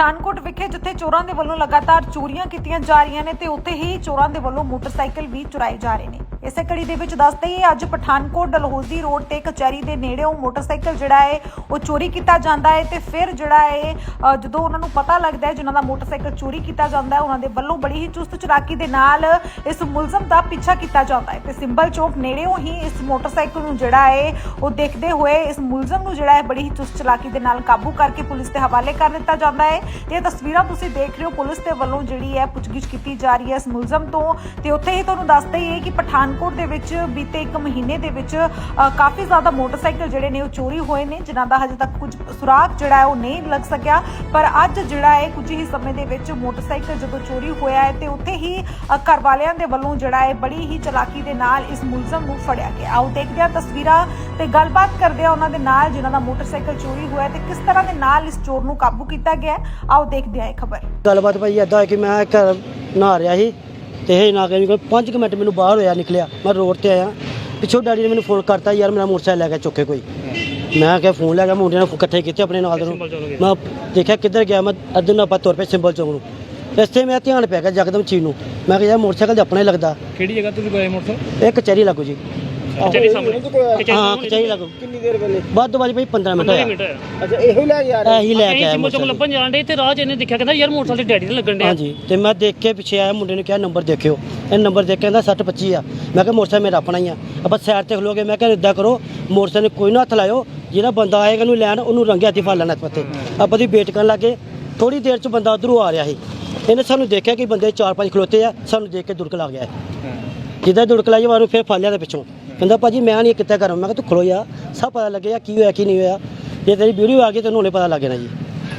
ਪਠਾਨਕੋਟ ਵਿਖੇ, ਜਿੱਥੇ ਚੋਰਾਂ ਦੇ ਵੱਲੋਂ ਲਗਾਤਾਰ ਚੋਰੀਆਂ ਕੀਤੀਆਂ ਜਾ ਰਹੀਆਂ ਨੇ ਤੇ ਉੱਥੇ ਹੀ ਚੋਰਾਂ ਦੇ ਵੱਲੋਂ ਮੋਟਰਸਾਈਕਲ ਵੀ ਚੁਰਾਏ ਜਾ ਰਹੇ ਨੇ। ਇਸੇ ਕੜੀ ਦੇ ਵਿੱਚ ਦੱਸਦੇ ਹੀ ਅੱਜ ਪਠਾਨਕੋਟ ਡਲਹੌਜ਼ੀ ਰੋਡ ਤੇ ਕਚਹਿਰੀ ਦੇ ਨੇੜੇ ਉਹ ਮੋਟਰਸਾਈਕਲ ਜਿਹੜਾ ਹੈ, ਉਹ ਚੋਰੀ ਕੀਤਾ ਜਾਂਦਾ ਹੈ ਤੇ ਫਿਰ ਜਿਹੜਾ ਹੈ ਜਦੋਂ ਉਹਨਾਂ ਨੂੰ ਪਤਾ ਲੱਗਦਾ ਹੈ ਜਿਨ੍ਹਾਂ ਦਾ ਮੋਟਰਸਾਈਕਲ ਚੋਰੀ ਕੀਤਾ ਜਾਂਦਾ ਹੈ, ਉਹਨਾਂ ਦੇ ਵੱਲੋਂ ਬੜੀ ਹੀ ਚੁਸਤ ਚੁਰਾਕੀ ਦੇ ਨਾਲ ਇਸ ਮੁਲਜ਼ਮ ਦਾ ਪਿੱਛਾ ਕੀਤਾ ਜਾਂਦਾ ਹੈ ਤੇ ਸਿੰਬਲ ਚੌਕ ਨੇੜਿਓਂ ਹੀ ਇਸ ਮੋਟਰਸਾਈਕਲ ਨੂੰ ਜਿਹੜਾ ਹੈ, ਉਹ ਦੇਖਦੇ ਹੋਏ ਇਸ ਮੁਲਜ਼ਮ ਨੂੰ ਜਿਹੜਾ ਹੈ ਬੜੀ ਹੀ ਚੁਸਤ ਚਲਾਕੀ ਦੇ ਨਾਲ ਕਾਬੂ ਕਰਕੇ ਪੁਲਿਸ ਦੇ ਹਵਾਲੇ ਕਰ ਦਿੱਤਾ ਜਾਂਦਾ ਹੈ। ਤੇ ਇਹ ਤਸਵੀਰਾਂ ਤੁਸੀਂ ਦੇਖ ਰਹੇ ਹੋ, ਪੁਲਿਸ ਦੇ ਵੱਲੋਂ ਜਿਹੜੀ ਹੈ ਪੁੱਛਗਿੱਛ ਕੀਤੀ ਜਾ ਰਹੀ ਹੈ ਇਸ ਮੁਲਜ਼ਮ ਤੋਂ ਤੇ ਉੱਥੇ ਹੀ ਤੁਹਾਨੂੰ ਦੱਸਦੇ ਹੀ ਹੈ ਕਿ ਪਠਾਨਕੋਟ ਦੇ ਵਿੱਚ ਬੀਤੇ ਇੱਕ ਮਹੀਨੇ ਦੇ ਵਿੱਚ ਕਾਫੀ ਜ਼ਿਆਦਾ ਮੋਟਰਸਾਈਕਲ ਜਿਹੜੇ ਨੇ ਉਹ ਚੋਰੀ ਹੋਏ ਨੇ, ਜਿਨ੍ਹਾਂ ਦਾ ਹਜੇ ਤੱਕ ਕੁਝ ਸੁਰਾਗ ਜਿਹੜਾ ਹੈ ਉਹ ਨਹੀਂ ਲੱਗ ਸਕਿਆ। ਪਰ ਅੱਜ ਜਿਹੜਾ ਹੈ, ਕੁਝ ਹੀ ਸਮੇਂ ਦੇ ਵਿੱਚ ਮੋਟਰਸਾਈਕਲ ਜਦੋਂ ਚੋਰੀ ਹੋਇਆ ਹੈ ਤੇ ਉੱਥੇ ਹੀ ਘਰ ਵਾਲਿਆਂ ਦੇ ਵੱਲੋਂ ਜਿਹੜਾ ਹੈ, ਬੜੀ ਹੀ ਚਲਾਕੀ ਦੇ ਨਾਲ ਇਸ ਮੁਲਜ਼ਮ ਨੂੰ ਫੜਿਆ ਗਿਆ। ਆਓ ਦੇਖਦੇ ਹਾਂ ਤਸਵੀਰਾਂ ਤੇ ਗੱਲਬਾਤ ਕਰਦੇ ਹਾਂ ਉਹਨਾਂ ਦੇ ਨਾਲ ਜਿਨ੍ਹਾਂ ਦਾ ਮੋਟਰਸਾਈਕਲ ਚੋਰੀ ਹੋਇਆ ਤੇ ਕਿਸ ਤਰ੍ਹਾਂ ਦੇ ਨਾਲ ਇਸ ਚੋਰ ਨੂੰ ਕਾਬੂ ਕੀਤਾ ਗਿਆ ਆਓ ਦੇਖਦੇ ਹਾਂ ਇਹ ਖਬਰ। ਗੱਲਬਾਤ ਭਾਈ ਏਦਾਂ ਕਿ ਮੈਂ ਘਰ ਨਹਾ ਰਿਹਾ ਸੀ। ਤੇ ਇਹ ਨਾ ਕਿ ਕੋਈ 5 ਮਿੰਟ ਮੈਨੂੰ ਬਾਹਰ ਹੋਇਆ ਨਿਕਲਿਆ। ਮੈਂ ਰੋਡ ਤੇ ਆਇਆ। ਪਿੱਛੋਂ ਡੈਡੀ ਨੇ ਮੈਨੂੰ ਫੋਨ ਕਰਤਾ ਯਾਰ ਮੇਰਾ ਮੋਟਰਸਾਈਕਲ ਲੈ ਕੇ ਚੁੱਕੇ ਕੋਈ। ਮੈਂ ਕਿਹਾ ਫੋਨ ਲੈ ਗਿਆ ਮੁੰਡਿਆਂ ਨੇ ਇਕੱਠੇ ਕੀਤੇ ਆਪਣੇ ਨਾਲ ਦੇ ਨੂੰ ਮੈਂ ਦੇਖਿਆ ਕਿੱਧਰ ਗਿਆ ਮੈਂ ਅੱਧੇ ਨੂੰ ਆਪਾਂ ਤੁਰ ਪਏ ਸਿੰਬਲ ਚੌਂਕ ਨੂੰ। ਰਸਤੇ ਮੇਰਾ ਧਿਆਨ ਪੈ ਗਿਆ ਜਕਦਮ ਚੀਜ਼ ਨੂੰ। ਮੈਂ ਕਿਹਾ ਯਾਰ ਮੋਟਰਸਾਈਕਲ ਤੇ ਆਪਣਾ ਹੀ ਲੱਗਦਾ। ਕਿਹੜੀ ਜਗ੍ਹਾ ਤੁਸੀਂ ਗਏ ਮੋਟਰਸਾਈਕਲ? ਇਹ ਕਚਹਿਰੀ ਲੱਗੂ ਜੀ। ਕਚਹਿਰੀ ਸਾਹਮਣੇ। ਹਾਂ ਕਚਹਿਰੀ ਲੱਗੂ। ਕਿੰਨੀ ਦੇਰ ਵੇਲੇ ਵੱਧ ਤੋਂ ਵੱਧ ਭਾਈ 15 ਮਿੰਟ 15 ਹੋਇਆ ਮਿੰਟ ਹੋਇਆ। ਅੱਛਾ ਇਹੋ ਲੈ ਕੇ ਆ ਰਹੇ ਇਹੀ ਲੈ ਕੇ ਅਸੀਂ ਆਇਆ ਸਿੰਬਲ ਚੌਕ ਮੋਟਰਸਾਈਕਲ। ਲੱਭਣ ਜਾਣ ਡੇ ਤੇ ਰਾਹ 'ਚ ਇਹਨੇ ਦੇਖਿਆ ਕਹਿੰਦਾ ਯਾਰ ਮੋਟਰਸਾਈਕਲ ਤੇ ਡੈਡੀ ਦੇ ਲੱਗਣ ਡਿਆ। ਹਾਂਜੀ ਤੇ ਮੈਂ ਦੇਖ ਕੇ ਪਿੱਛੇ ਆਇਆ ਮੁੰਡੇ ਨੇ ਕਿਹਾ ਨੰਬਰ ਦੇਖਿਓ। ਇਹ ਨੰਬਰ ਦੇਖ ਕੇ ਕਹਿੰਦਾ 60 25 ਆ। ਮੈਂ ਕਿਹਾ ਮੋਟਰਸਾਈਕਲ ਮੇਰਾ ਆਪਣਾ ਹੀ ਆ। ਆਪਾਂ ਸਾਈਡ ਤੇ ਖਲੋਗੇ ਮੈਂ ਕਿਹਾ ਇਦਾਂ ਕਰੋ ਮੋਟਰਸਾਈਕਲ ਨੂੰ ਕੋਈ ਨਾ ਹੱਥ ਲਾਇਓ। ਜਿਹੜਾ ਬੰਦਾ ਆਏਗਾ ਉਹਨੂੰ ਲੈਣ ਉਹਨੂੰ ਰੰਗੇ ਹੱਥੀ ਫੜ ਲੈਣਾ ਪੱਤੇ। ਆਪਾਂ ਦੀ ਵੇਟ ਕਰਨ ਲੱਗੇ। ਥੋੜੀ ਦੇਰ ਚ ਬੰਦਾ ਉਧਰੋਂ ਆ ਰਿਹਾ ਸੀ। ਇਹਨੇ ਸਾਨੂੰ ਦੇਖਿਆ ਕਿ ਬੰਦੇ ਚਾਰ ਪੰਜ ਖਲੋਤੇ ਆ। ਸਾਨੂੰ ਦੇਖ ਕੇ ਦੁੜਕ ਲੱਗ ਗਿਆ ਜਿੱਦਾਂ ਦੁੜਕ ਲਾਈ ਮਾਰੂ ਫਿਰ ਫੜ ਲਿਆ ਦੇ ਪਿੱਛੋਂ। ਕਹਿੰਦਾ ਭਾਜੀ ਮੈਂ ਨਹੀਂ ਕਿੱਥੇ ਕਰਾਂ ਮੈਂ ਕਿਹਾ ਤੂੰ ਖਲੋ ਜਾ। ਸਭ ਪਤਾ ਲੱਗਿਆ ਕੀ ਹੋਇਆ ਕੀ ਨਹੀਂ ਹੋਇਆ। ਜੇ ਤੇਰੀ ਵੀਡੀਓ ਆ ਗਈ ਤੈਨੂੰ ਹੁਣੇ ਪਤਾ ਲੱਗ ਜਾਣਾ ਜੀ।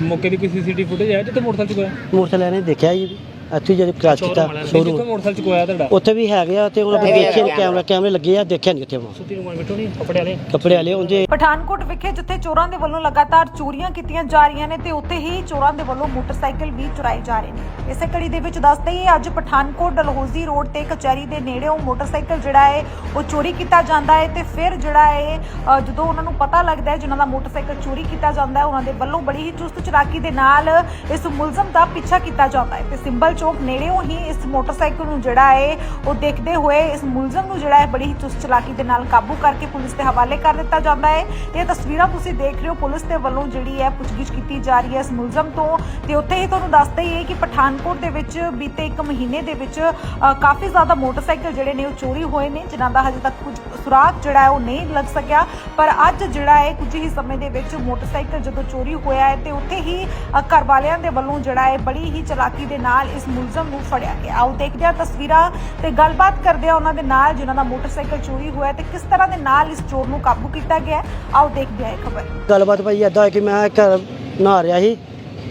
ਮੌਕੇ ਦੀ ਕੋਈ ਸੀਸੀਟੀਵੀ ਫੁਟੇਜ ਹੈ ਜਿੱਥੇ ਮੋਟਰਸਾਈਕਲ ਚੁਕਾਇਆ ਮੋਟਰਸਾਈਕਲ ਨੇ ਦੇਖਿਆ ਜੀ। ਇੱਥੇ ਜਦੋਂ ਕ੍ਰਾਸ ਕੀਤਾ ਸ਼ੋਰੂਮ। ਮੋਟਰਸਾਈਕਲ ਚੁਕਾਇਆ ਤੁਹਾਡਾ? ਉੱਥੇ ਵੀ ਹੈਗੇ ਆ ਤੇ ਹੁਣ ਆਪਾਂ ਦੇਖਿਆ ਨੀ ਕੈਮਰਾ ਕੈਮਰੇ ਲੱਗੇ ਆ ਦੇਖਿਆ ਨਹੀਂ ਸੁੱਤੀ ਬੈਠੋ ਨਹੀਂ ਕੱਪੜੇ ਵਾਲੇ। ਕੱਪੜੇ ਵਾਲੇ ਉਹਦੇ ਪਠਾਨਕੋਟ ਵਿਖੇ ਜਿੱਥੇ ਚੋਰਾਂ ਦੇ ਵੱਲੋਂ ਲਗਾਤਾਰ ਚੋਰੀਆਂ ਕੀਤੀਆਂ ਜਾ ਰਹੀਆਂ ਨੇ ਤੇ ਉੱਥੇ ਹੀ ਚੋਰਾਂ ਦੇ ਵੱਲੋਂ ਮੋਟਰਸਾਈਕਲ ਵੀ ਚੁਰਾਏ ਜਾ ਰਹੇ ਨੇ। ਇਸੇ ਕੜੀ ਦੇ ਵਿੱਚ ਦੱਸਦੇ ਹੀ ਅੱਜ ਪਠਾਨਕੋਟ ਡਲਹੌਜ਼ੀ ਰੋਡ ਤੇ ਕਚਹਿਰੀ ਦੇ ਨੇੜੇ ਉਹ ਮੋਟਰਸਾਈਕਲ ਜਿਹੜਾ ਹੈ ਉਹ ਚੋਰੀ ਕੀਤਾ ਜਾਂਦਾ ਹੈ ਤੇ ਫਿਰ ਜਿਹੜਾ ਹੈ ਜਦੋਂ ਉਹਨਾਂ ਨੂੰ ਪਤਾ ਲੱਗਦਾ ਹੈ ਜਿਨ੍ਹਾਂ ਦਾ ਮੋਟਰਸਾਈਕਲ ਚੋਰੀ ਕੀਤਾ ਜਾਂਦਾ ਹੈ ਉਹਨਾਂ ਦੇ ਵੱਲੋਂ ਬੜੀ ਹੀ ਚੁਸਤ ਚਲਾਕੀ ਦੇ ਨਾਲ ਇਸ ਮੁਲਜ਼ਮ ਦਾ ਪਿੱਛਾ ਕੀਤਾ ਜਾਂਦਾ ਹੈ। ਤੇ ਸਿੰਬਲ ਚੌਕ ਨੇੜਿਓਂ ਹੀ ਇਸ ਮੋਟਰਸਾਈਕਲ ਨੂੰ ਜਿਹੜਾ ਹੈ ਉਹ ਦੇਖਦੇ ਹੋਏ ਇਸ ਮੁਲਜ਼ਮ ਨੂੰ ਜਿਹੜਾ ਹੈ ਬੜੀ ਹੀ ਚੁਸਤ ਚਲਾਕੀ ਦੇ ਨਾਲ ਕਾਬੂ ਕਰਕੇ ਪੁਲਿਸ ਦੇ ਹਵਾਲੇ ਕਰ ਦਿੱਤਾ ਜਾਂਦਾ ਹੈ। ਤੇ ਇਹ ਤਸਵੀਰਾਂ ਤੁਸੀਂ ਦੇਖ ਰਹੇ ਹੋ ਪੁਲਿਸ ਦੇ ਵੱਲੋਂ ਜਿਹੜੀ ਹੈ ਪੁੱਛਗਿੱਛ ਕੀਤੀ ਜਾ ਰਹੀ ਹੈ ਇਸ ਮੁਲਜ਼ਮ ਤੋਂ। ਤੇ ਉੱਥੇ ਹੀ ਤੁਹਾਨੂੰ ਦੱਸਦੇ ਹੀ ਹੈ ਕਿ ਪਠਾਨਕੋਟ ਦੇ ਵਿੱਚ ਬੀਤੇ ਇੱਕ ਮਹੀਨੇ ਦੇ ਵਿੱਚ ਅ, ਕਾਫੀ ਜ਼ਿਆਦਾ ਮੋਟਰਸਾਈਕਲ ਜਿਹੜੇ ਨੇ ਉਹ ਚੋਰੀ ਹੋਏ ਨੇ ਜਿਨ੍ਹਾਂ ਦਾ ਹਜੇ ਤੱਕ ਕੁਝ ਸੁਰਾਗ ਜਿਹੜਾ ਹੈ ਉਹ ਨਹੀਂ ਲੱਗ ਸਕਿਆ। ਪਰ ਅੱਜ ਜਿਹੜਾ ਹੈ, ਕੁਝ ਹੀ ਸਮੇਂ ਦੇ ਵਿੱਚ ਮੋਟਰਸਾਈਕਲ ਜਦੋਂ ਚੋਰੀ ਹੋਇਆ ਹੈ ਤੇ ਉੱਥੇ ਹੀ ਘਰ ਵਾਲਿਆਂ ਦੇ ਵੱਲੋਂ ਜਿਹੜਾ ਹੈ, ਬੜੀ ਹੀ ਚਲਾਕੀ ਦੇ ਨਾਲ ਇਸ ਮੁਲਜ਼ਮ ਨੂੰ ਫੜਿਆ ਗਿਆ। ਆਓ ਦੇਖਦੇ ਹਾਂ ਤਸਵੀਰਾਂ ਤੇ ਗੱਲਬਾਤ ਕਰਦੇ ਹਾਂ ਉਹਨਾਂ ਦੇ ਨਾਲ ਜਿਨ੍ਹਾਂ ਦਾ ਮੋਟਰਸਾਈਕਲ ਚੋਰੀ ਹੋਇਆ ਤੇ ਕਿਸ ਤਰ੍ਹਾਂ ਦੇ ਨਾਲ ਇਸ ਚੋਰ ਨੂੰ ਕਾਬੂ ਕੀਤਾ ਗਿਆ ਆਓ ਦੇਖਦੇ ਹਾਂ ਇਹ ਖਬਰ। ਗੱਲਬਾਤ ਭਾਈ ਏਦਾਂ ਹੈ ਕਿ ਮੈਂ ਘਰ ਨਹਾ ਰਿਹਾ ਸੀ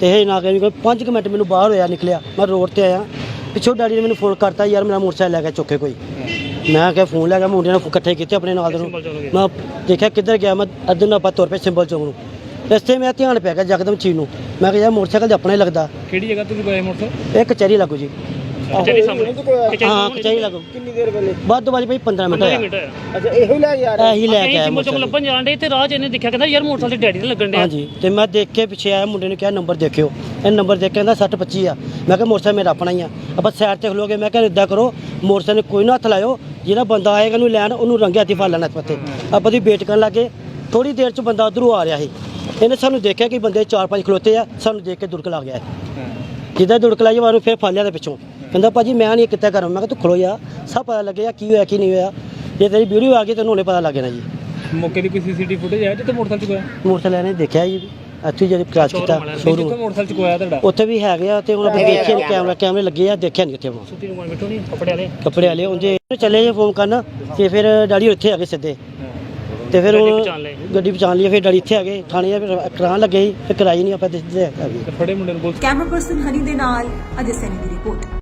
ਤੇ ਇਹ ਨਾ ਕਿ ਕੋਈ 5 ਮਿੰਟ ਮੈਨੂੰ ਬਾਹਰ ਹੋਇਆ, ਨਿਕਲਿਆ। ਮੈਂ ਰੋਡ ਤੇ ਆਇਆ। ਪਿੱਛੋਂ ਡੈਡੀ ਨੇ ਮੈਨੂੰ ਫੋਨ ਕਰਤਾ, ਯਾਰ ਮੇਰਾ ਮੋਟਰਸਾਈਕਲ ਲੈ ਕੇ ਚੁੱਕੇ ਕੋਈ। ਮੈਂ ਕਿਹਾ ਫੋਨ ਲੈ ਗਿਆ ਮੁੰਡਿਆਂ ਨੇ ਇਕੱਠੇ ਕੀਤੇ ਆਪਣੇ ਨਾਲ ਦੇ ਨੂੰ। ਮੈਂ ਦੇਖਿਆ ਕਿੱਧਰ ਗਿਆ ਮੈਂ ਅੱਧੇ ਨੂੰ ਆਪਾਂ ਤੁਰ ਪਏ ਸਿੰਬਲ ਚੌਂਕ ਨੂੰ। ਰਸਤੇ ਮੇਰਾ ਧਿਆਨ ਪੈ ਗਿਆ ਜਕਦਮ ਚੀਜ਼ ਨੂੰ। ਮੈਂ ਕਿਹਾ ਯਾਰ ਮੋਟਰਸਾਈਕਲ ਤੇ ਆਪਣਾ ਹੀ ਲੱਗਦਾ। ਕਿਹੜੀ ਜਗ੍ਹਾ ਤੁਸੀਂ ਗਏ ਮੋਟਰਸਾਈਕਲ? ਇਹ ਕਚਹਿਰੀ ਲੱਗੂ ਜੀ। ਕਚਹਿਰੀ ਸਾਹਮਣੇ। ਹਾਂ ਕਚਹਿਰੀ ਲੱਗੂ। ਕਿੰਨੀ ਦੇਰ ਵੇਲੇ ਵੱਧ ਤੋਂ ਵੱਧ ਭਾਈ 15 ਮਿੰਟ 15 ਹੋਇਆ ਮਿੰਟ ਹੋਇਆ। ਅੱਛਾ ਇਹੋ ਲੈ ਕੇ ਆ ਰਹੇ? ਇਹੀ ਲੈ ਕੇ ਆਇਆ ਮੋਟਰਸਾਈਕਲ। ਲੱਭਣ ਜਾਣ ਡੇ ਤੇ ਰਾਹ 'ਚ ਇਹਨੇ ਦੇਖਿਆ ਕਹਿੰਦਾ ਯਾਰ ਮੋਟਰਸਾਈਕਲ ਤੇ ਡੈਡੀ ਦੇ ਲੱਗਣ ਡਿਆ। ਹਾਂਜੀ ਤੇ ਮੈਂ ਦੇਖ ਕੇ ਪਿੱਛੇ ਆਇਆ ਮੁੰਡੇ ਨੇ ਕਿਹਾ ਨੰਬਰ ਦੇਖਿਓ। ਇਹ ਨੰਬਰ ਦੇਖ ਕੇ ਕਹਿੰਦਾ 60 25 ਆ। ਮੈਂ ਕਿਹਾ ਮੋਟਰਸਾਈਕਲ ਮੇਰਾ ਆਪਣਾ ਹੀ ਆ। ਆਪਾਂ ਸਾਈਡ ਤੇ ਖਲੋਗੇ ਮੈਂ ਕਿਹਾ ਇਦਾਂ ਕਰੋ ਮੋਟਰਸਾਈਕਲ ਕੋਈ ਨਾ ਹੱਥ ਲਾਇਓ ਜਿਹੜਾ ਬੰਦਾ ਆਏਗਾ ਉਹਨੂੰ ਲੈਣ ਉਹਨੂੰ ਰੰਗੇ ਹੱਥੀ ਫੜ ਲੈਣਾ ਪੱਤੇ ਆਪਾਂ ਦੀ ਵੇਟ ਕਰਨ ਲੱਗੇ ਥੋੜੀ ਦੇਰ ਚ ਬੰਦਾ ਉਧਰੋਂ ਆ ਰਿਹਾ ਸੀ। ਇਹਨੇ ਸਾਨੂੰ ਦੇਖਿਆ ਕਿ ਬੰਦੇ ਚਾਰ ਪੰਜ ਖਲੋਤੇ ਆ ਸਾਨੂੰ ਦੇਖ ਕੇ ਦੁੜਕ ਲੱਗ ਗਿਆ। ਜਿੱਦਾਂ ਦੁੜਕ ਲਾਈ ਮਾਰੂ ਫਿਰ ਫੜ ਲਿਆ ਦੇ ਪਿੱਛੋਂ। ਕਹਿੰਦਾ ਭਾਜੀ ਮੈਂ ਨਹੀਂ ਕਿੱਥੇ ਕਰਾਂ? ਮੈਂ ਕਿਹਾ ਤੂੰ ਖਲੋ ਜਾ। ਸਭ ਪਤਾ ਲੱਗਿਆ ਕੀ ਹੋਇਆ ਕੀ ਨਹੀਂ ਹੋਇਆ। ਜੇ ਤੇਰੀ ਵੀਡੀਓ ਆ ਗਈ ਤੈਨੂੰ ਹੁਣੇ ਪਤਾ ਲੱਗ ਜਾਣਾ ਜੀ। ਮੌਕੇ ਦੀ ਕੋਈ ਸੀਸੀਟੀਵੀ ਫੁਟੇਜ ਹੈ ਜਿੱਥੇ ਮੋਟਰਸਾਈਕਲ ਚੁਕਾਇਆ ਮੋਟਰਸਾਈਕਲ ਨੇ ਦੇਖਿਆ ਜੀ। ਇੱਥੇ ਜਦੋਂ ਕ੍ਰਾਸ ਕੀਤਾ ਜਿੱਥੇ ਸ਼ੋਰੂਮ। ਮੋਟਰਸਾਈਕਲ ਚੁਕਾਇਆ ਤੁਹਾਡਾ? ਉੱਥੇ ਵੀ ਹੈਗੇ ਆ ਤੇ ਹੁਣ ਆਪਾਂ ਦੇਖਿਆ ਨੀ ਕੈਮਰਾ ਕੈਮਰੇ ਲੱਗੇ ਆ ਦੇਖਿਆ ਨਹੀਂ ਉੱਥੇ ਹੁਣ ਸੁੱਤੀ ਨੂੰ ਬੈਠੋ ਨਹੀਂ ਕੱਪੜੇ ਵਾਲੇ? ਕੱਪੜੇ ਵਾਲੇ ਉਹਦੇ ਚੱਲੇ ਜੇ ਫੋਨ ਕਰਨ ਤੇ ਫਿਰ ਡੈਡੀ ਉੱਥੇ ਆ ਗਏ ਸਿੱਧੇ। ਤੇ ਫਿਰ ਗੱਡੀ ਉਹ ਪਛਾਣ ਲਈ। ਗੱਡੀ ਪਛਾਣ ਲਈ ਫਿਰ ਡੈਡੀ ਇੱਥੇ ਆ ਗਏ ਥਾਣੇ ਆ ਫਿਰ ਕਰਾਉਣ ਲੱਗੇ ਸੀ ਫਿਰ ਕਰਾਈ ਨਹੀਂ ਆਪਾਂ ਤੇ ਸਿੱਧੇ ਆ ਗਏ। ਫੜੇ ਮੁੰਡੇ ਨੂੰ ਕੈਮਰਾ ਪਰਸਨ ਹਨੀ ਦੇ ਨਾਲ ਅਜੇ ਸੈਨੀ ਦੀ ਰਿਪੋਰਟ।